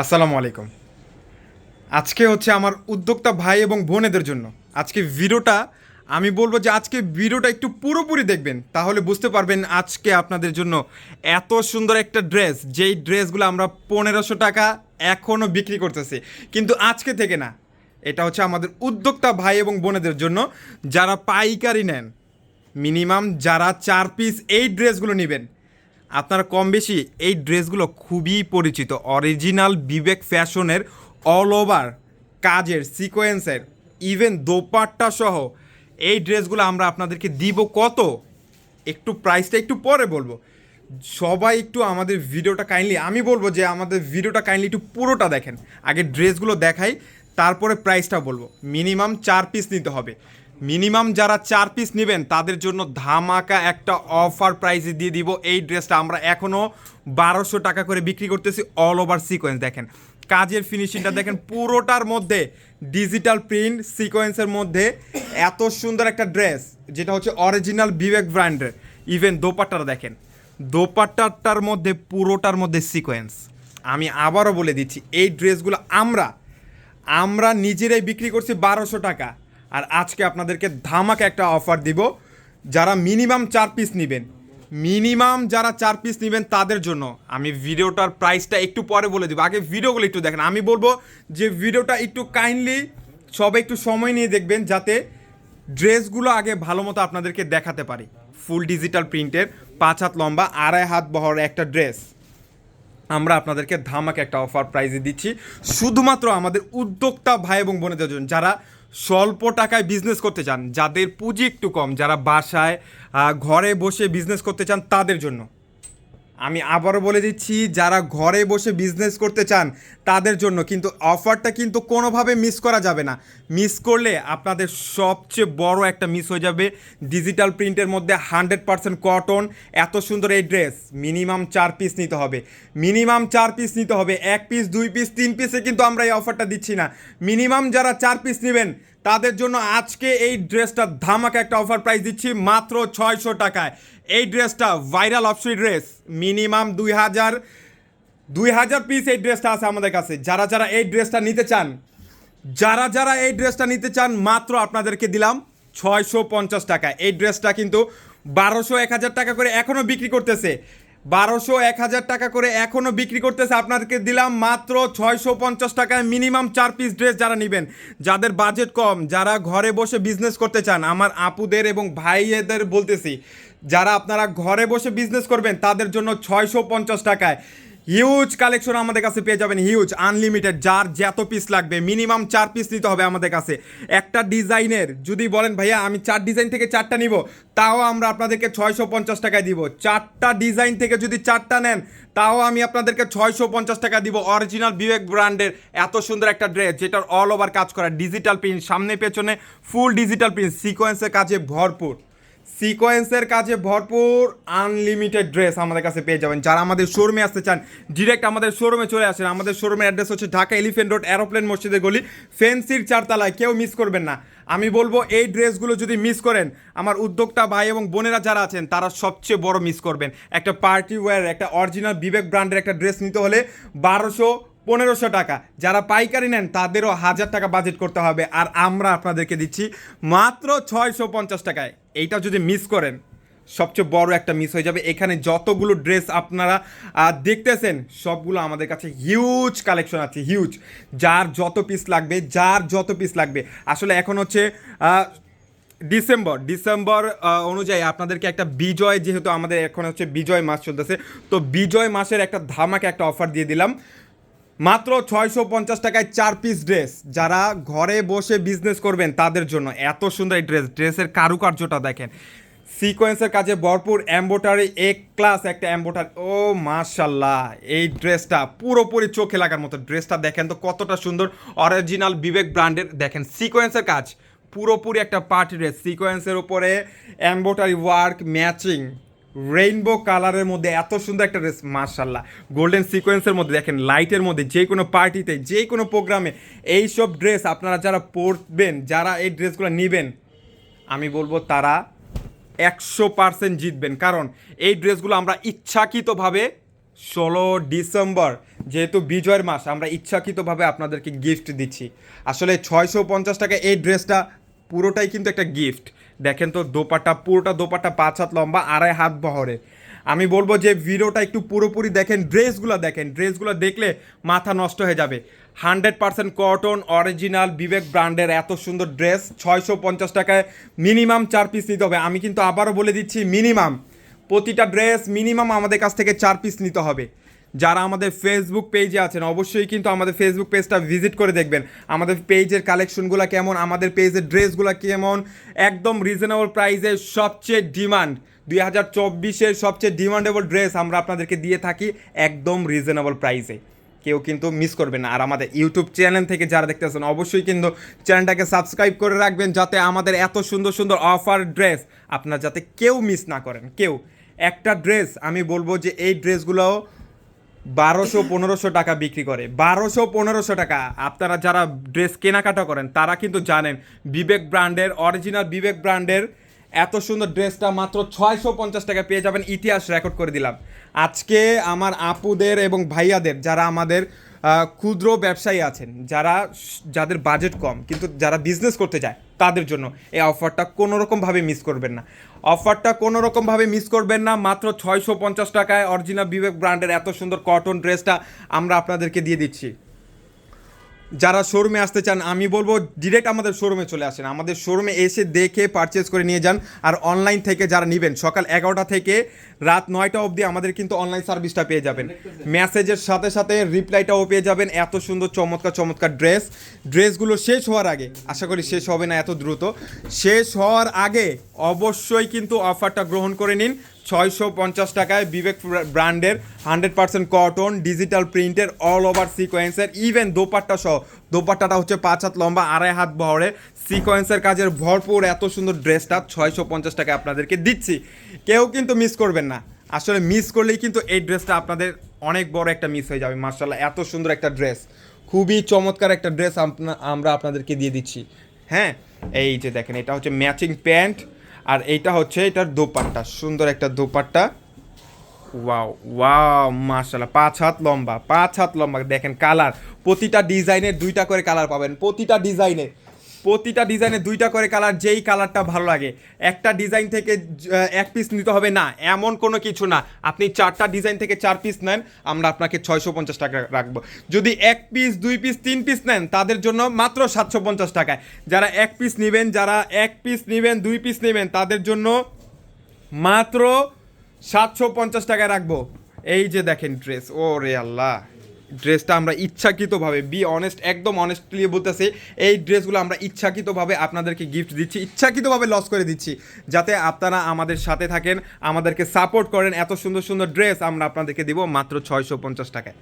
আসসালামু আলাইকুম। আজকে হচ্ছে আমার উদ্যোক্তা ভাই এবং বোনেদের জন্য। আজকে ভিডিওটা, আমি বলব যে আজকে ভিডিওটা একটু পুরোপুরি দেখবেন, তাহলে বুঝতে পারবেন আজকে আপনাদের জন্য এত সুন্দর একটা ড্রেস। যেই ড্রেসগুলো আমরা পনেরোশো টাকা এখনও বিক্রি করতেছি। কিন্তু আজকে থেকে না, এটা হচ্ছে আমাদের উদ্যোক্তা ভাই এবং বোনেদের জন্য যারা পাইকারি নেন। মিনিমাম যারা চার পিস এই ড্রেসগুলো নেবেন আপনারা কম বেশি এই ড্রেসগুলো খুবই পরিচিত। অরিজিনাল বিবেক ফ্যাশনের অল ওভার কাজের সিকোয়েন্সের ইভেন দোপাট্টা সহ এই ড্রেসগুলো আমরা আপনাদেরকে দিব কত? একটু প্রাইসটা একটু পরে বলব। সবাই একটু আমাদের ভিডিওটা কাইন্ডলি আমি বলব যে আমাদের ভিডিওটা কাইন্ডলি একটু পুরোটা দেখেন। আগে ড্রেসগুলো দেখাই, তারপরে প্রাইসটা বলব। মিনিমাম চার পিস নিতে হবে। মিনিমাম যারা চার পিস নেবেন তাদের জন্য ধামাকা একটা অফার প্রাইসে দিয়ে দিব। এই ড্রেসটা আমরা এখনও বারোশো টাকা করে বিক্রি করতেছি অল ওভার সিকোয়েন্স দেখেন। কাজের ফিনিশিংটা দেখেন পুরোটার মধ্যে ডিজিটাল প্রিন্ট সিকোয়েন্সের মধ্যে এত সুন্দর একটা ড্রেস যেটা হচ্ছে অরিজিনাল বিবেক ব্র্যান্ডের ইভেন দোপাট্টাটা দেখেন দোপাট্টাটার মধ্যে পুরোটার মধ্যে সিকোয়েন্স আমি আবারও বলে দিচ্ছি এই ড্রেসগুলো আমরা আমরা নিজেরাই বিক্রি করছি বারোশো টাকা। আর আজকে আপনাদেরকে ধামাকা একটা অফার দিব। যারা মিনিমাম চার পিস নেবেন মিনিমাম যারা চার পিস নেবেন তাদের জন্য আমি ভিডিওটার প্রাইসটা একটু পরে বলে দেবো। আগে ভিডিওগুলো একটু দেখেন। আমি বলব যে ভিডিওটা একটু কাইন্ডলি সবাই একটু সময় নিয়ে দেখবেন যাতে ড্রেসগুলো আগে ভালো মতো আপনাদেরকে দেখাতে পারি। ফুল ডিজিটাল প্রিন্টের পাঁচ হাত লম্বা, আড়াই হাত বহর একটা ড্রেস আমরা আপনাদেরকে ধামাকে একটা অফার প্রাইজে দিচ্ছি। শুধুমাত্র আমাদের উদ্যোক্তা ভাই এবং বোনেদের জন্য, যারা স্বল্প টাকায় বিজনেস করতে চান, যাদের পুঁজি একটু কম, যারা বাসায় ঘরে বসে বিজনেস করতে চান তাদের জন্য। আমি আবারও বলে দিচ্ছি, যারা ঘরে বসে বিজনেস করতে চান, তাদের জন্য কিন্তু অফারটা কিন্তু কোনোভাবে মিস করা যাবে না। মিস করলে আপনাদের সবচেয়ে বড় একটা মিস হয়ে যাবে ডিজিটাল প্রিন্টের মধ্যে হান্ড্রেড পার্সেন্ট কটন এত সুন্দর এই ড্রেস মিনিমাম চার পিস নিতে হবে। মিনিমাম চার পিস নিতে হবে, এক পিস দুই পিস তিন পিসে কিন্তু আমরা এই অফারটা দিচ্ছি না। মিনিমাম যারা চার পিস নেবেন তাদের জন্য আজকে এই ড্রেসটা ধামাকা একটা অফার প্রাইস দিচ্ছি, মাত্র ছয়শো টাকায়। এই ড্রেসটা ভাইরাল অপশন ড্রেস মিনিমাম দুই হাজার দুই হাজার পিস এই ড্রেসটা আছে আমাদের কাছে। যারা যারা এই ড্রেসটা নিতে চান, যারা যারা এই ড্রেসটা নিতে চান, মাত্র আপনাদেরকে দিলাম ছয়শো পঞ্চাশ টাকা এই ড্রেসটা কিন্তু বারোশো এক হাজার টাকা করে এখনও বিক্রি করতেছে। বারোশো এক হাজার টাকা করে এখনও বিক্রি করতেছে। আপনাদেরকে দিলাম মাত্র ছয়শো পঞ্চাশ টাকায় মিনিমাম চার পিস ড্রেস যারা নেবেন। যাদের বাজেট কম, যারা ঘরে বসে বিজনেস করতে চান, আমার আপুদের এবং ভাইয়েদের বলতেছি, যারা আপনারা ঘরে বসে বিজনেস করবেন, তাদের জন্য ছয়শো পঞ্চাশ টাকায়। হিউজ কালেকশন আমাদের কাছে পেয়ে যাবেন হিউজ আনলিমিটেড যার যত পিস লাগবে মিনিমাম চার পিস নিতে হবে আমাদের কাছে। একটা ডিজাইনের, যদি বলেন ভাইয়া, আমি চার ডিজাইন থেকে চারটা নিব, তাও আমরা আপনাদেরকে ছয়শো পঞ্চাশ টাকায় দিব। চারটা ডিজাইন থেকে যদি চারটা নেন, তাও আমি আপনাদেরকে ছয়শো পঞ্চাশ টাকা দিব। অরিজিনাল বিবেক ব্র্যান্ডের এত সুন্দর একটা ড্রেস যেটার অল ওভার কাজ করা ডিজিটাল প্রিন্ট সামনে, পেছনে ফুল ডিজিটাল প্রিন্ট সিকোয়েন্সের কাজে ভরপুর। সিকোয়েন্সের কাছে ভরপুর আনলিমিটেড ড্রেস আমাদের কাছে পেয়ে যাবেন। যারা আমাদের শোরুমে আসতে চান ডিরেক্ট আমাদের শোরুমে চলে আসেন। আমাদের শোরুমের অ্যাড্রেস হচ্ছে ঢাকা এলিফেন্ট রোড এরোপ্লেন মসজিদের গলি ফেন্সির চারতলায়। কেউ মিস করবেন না। আমি বলব, এই ড্রেসগুলো যদি মিস করেন, আমার উদ্যোক্তা ভাই এবং বোনেরা যারা আছেন, তারা সবচেয়ে বড় মিস করবেন। একটা পার্টি ওয়্যার একটা অরিজিনাল বিবেক ব্র্যান্ডের একটা ড্রেস নিতে হলে বারোশো পনেরোশো টাকা। যারা পাইকারি নেন, তাদেরও হাজার টাকা বাজেট করতে হবে। আর আমরা আপনাদেরকে দিচ্ছি মাত্র ছয়শো পঞ্চাশ টাকায়। এইটা যদি মিস করেন, সবচেয়ে বড় একটা মিস হয়ে যাবে। এখানে যতগুলো ড্রেস আপনারা দেখতেছেন, সবগুলো আমাদের কাছে হিউজ কালেকশন আছে হিউজ যার যত পিস লাগবে, যার যত পিস লাগবে। আসলে এখন হচ্ছে ডিসেম্বর। ডিসেম্বর অনুযায়ী আপনাদেরকে একটা বিজয়, যেহেতু আমাদের এখন হচ্ছে বিজয় মাস চলতেছে, তো বিজয় মাসের একটা ধামাকে একটা অফার দিয়ে দিলাম। মাত্র ছয়শো পঞ্চাশ টাকায় চার পিস ড্রেস যারা ঘরে বসে বিজনেস করবেন তাদের জন্য। এত সুন্দর এই ড্রেস ড্রেসের কারুকার্যটা দেখেন। সিকোয়েন্সের কাজে ভরপুর অ্যাম্বোটারি এক ক্লাস একটা অ্যাম্বোটারি ও মাশাল্লাহ, এই ড্রেসটা পুরোপুরি চোখে লাগার মতো। ড্রেসটা দেখেন তো কতটা সুন্দর। অরিজিনাল বিবেক ব্র্যান্ডের দেখেন সিকোয়েন্সের কাজ। পুরোপুরি একটা পার্টি ড্রেস সিকোয়েন্সের উপরে অ্যাম্বোটারি ওয়ার্ক ম্যাচিং রেইনবো কালারের মধ্যে এত সুন্দর একটা ড্রেস মার্শাল্লাহ গোল্ডেন সিকোয়েন্সের মধ্যে দেখেন লাইটের মধ্যে যে কোনো পার্টিতে যে কোনো প্রোগ্রামে এইসব ড্রেস আপনারা যারা পরবেন, যারা এই ড্রেসগুলো নেবেন, আমি বলব তারা একশো পার্সেন্ট জিতবেন। কারণ এই ড্রেসগুলো আমরা ইচ্ছাকৃতভাবে ষোলো ডিসেম্বর, যেহেতু বিজয়ের মাস, আমরা ইচ্ছাকৃতভাবে আপনাদেরকে গিফট দিচ্ছি। আসলে ছয়শো পঞ্চাশ টাকা এই ড্রেসটা পুরোটাই কিন্তু একটা গিফট দেখেন তো দোপাট্টা, পুরোটা দোপাট্টা পাঁচ হাত লম্বা, আড়াই হাত বহরে। আমি বলব যে ভিডিওটা একটু পুরোপুরি দেখেন, ড্রেসগুলো দেখেন, ড্রেসগুলো দেখলে মাথা নষ্ট হয়ে যাবে। Hundred percent cotton, original, Bibek ব্র্যান্ডের এত সুন্দর ড্রেস, ছয়শো পঞ্চাশ টাকায় মিনিমাম চার পিস নিতে হবে। আমি কিন্তু আবারও বলে দিচ্ছি, মিনিমাম। প্রতিটা ড্রেস মিনিমাম আমাদের কাছ থেকে চার পিস নিতে হবে। যারা আমাদের ফেসবুক পেজে আছেন, অবশ্যই কিন্তু আমাদের ফেসবুক পেজটা ভিজিট করে দেখবেন। আমাদের পেজের কালেকশনগুলো কেমন, আমাদের পেজের ড্রেসগুলো কেমন, একদম রিজনেবল প্রাইসে সবচেয়ে ডিমান্ড দুই হাজার চব্বিশের সবচেয়ে ডিমান্ডেবল ড্রেস আমরা আপনাদেরকে দিয়ে থাকি একদম রিজনেবল প্রাইসে কেউ কিন্তু মিস করবে না। আর আমাদের ইউটিউব চ্যানেল থেকে যারা দেখতেছেন, অবশ্যই কিন্তু চ্যানেলটাকে সাবস্ক্রাইব করে রাখবেন যাতে আমাদের এত সুন্দর সুন্দর অফার ড্রেস আপনার যাতে কেউ মিস না করেন। কেউ, একটা ড্রেস আমি বলব যে এই ড্রেসগুলো বারোশো, পনেরোশো টাকা বিক্রি করে। বারোশো, পনেরোশো টাকা। আপনারা যারা ড্রেস কেনাকাটা করেন, তারা কিন্তু জানেন বিবেক ব্র্যান্ডের অরিজিনাল বিবেক ব্র্যান্ডের এত সুন্দর ড্রেসটা মাত্র ছয়শো পঞ্চাশ টাকা পেয়ে যাবেন। ইতিহাস রেকর্ড করে দিলাম। আজকে আমার আপুদের এবং ভাইয়াদের, যারা আমাদের ক্ষুদ্র ব্যবসায়ী আছেন, যারা যাদের বাজেট কম, কিন্তু যারা বিজনেস করতে চায় তাদের জন্য এই অফারটা কোনো রকমভাবে মিস করবেন না। অফারটা কোনো রকমভাবে মিস করবেন না, মাত্র ছয়শো পঞ্চাশ টাকায় অরিজিনাল বিবেক ব্র্যান্ডের এত সুন্দর কটন ড্রেসটা আমরা আপনাদেরকে দিয়ে দিচ্ছি। যারা শোরুমে আসতে চান, আমি বলব ডিরেক্ট আমাদের শোরুমে চলে আসেন। আমাদের শোরুমে এসে দেখে পারচেস করে নিয়ে যান আর অনলাইন থেকে যারা নেবেন, সকাল এগারোটা থেকে রাত নয়টা অবধি আমাদের কিন্তু অনলাইন সার্ভিসটা পেয়ে যাবেন। মেসেজের সাথে সাথে রিপ্লাইটাও পেয়ে যাবেন। এত সুন্দর, চমৎকার চমৎকার ড্রেস ড্রেসগুলো শেষ হওয়ার আগে, আশা করি শেষ হবে না এত দ্রুত, শেষ হওয়ার আগে অবশ্যই কিন্তু অফারটা গ্রহণ করে নিন। ছয়শো পঞ্চাশ টাকায় বিবেক ব্র্যান্ডের হান্ড্রেড পার্সেন্ট কটন, ডিজিটাল প্রিন্টের অল ওভার সিকোয়েন্সের ইভেন দোপাট্টা সহ। দোপাট্টাটা হচ্ছে পাঁচ হাত লম্বা, আড়াই হাত বহরে। সিকোয়েন্সের কাজের ভরপুর এত সুন্দর ড্রেসটা ছয়শো পঞ্চাশ টাকায় আপনাদেরকে দিচ্ছি। কেউ কিন্তু মিস করবেন না। আসলে মিস করলেই কিন্তু এই ড্রেসটা আপনাদের অনেক বড় একটা মিস হয়ে যাবে মার্শাল্লাহ এত সুন্দর একটা ড্রেস। খুবই চমৎকার একটা ড্রেস আমরা আপনাদেরকে দিয়ে দিচ্ছি। হ্যাঁ এই যে দেখেন, এটা হচ্ছে ম্যাচিং প্যান্ট আর এইটা হচ্ছে এটার দোপাট্টা, সুন্দর একটা দোপাট্টা। ওয়াও ওয়াও মার্শাল্লাহ পাঁচ হাত লম্বা, পাঁচ হাত লম্বা। দেখেন কালার, প্রতিটা ডিজাইনের দুইটা করে কালার পাবেন, প্রতিটা ডিজাইনে প্রতিটা ডিজাইনে দুইটা করে কালার, যেই কালারটা ভালো লাগে। একটা ডিজাইন থেকে এক পিস নিতে হবে না, এমন কোনো কিছু না। আপনি চারটা ডিজাইন থেকে চার পিস নেন, আমরা আপনাকে ছয়শো পঞ্চাশ টাকা রাখব। যদি এক পিস দুই পিস তিন পিস নেন, তাদের জন্য মাত্র সাতশো পঞ্চাশ টাকায় যারা এক পিস নেবেন, যারা এক পিস নেবেন, দুই পিস নেবেন, তাদের জন্য মাত্র সাতশো পঞ্চাশ টাকায় রাখব। এই যে দেখেন ড্রেস ও রে আল্লাহ। ড্রেসটা আমরা ইচ্ছাকৃতভাবে বি অনেস্ট একদম অনেস্টলি বলতেছি, এই ড্রেসগুলো আমরা ইচ্ছাকৃতভাবে আপনাদেরকে গিফট দিচ্ছি, ইচ্ছাকৃতভাবে লস করে দিচ্ছি, যাতে আপনারা আমাদের সাথে থাকেন, আমাদেরকে সাপোর্ট করেন, এত সুন্দর সুন্দর ড্রেস আমরা আপনাদেরকে দিব মাত্র ছয়শো পঞ্চাশ টাকায়।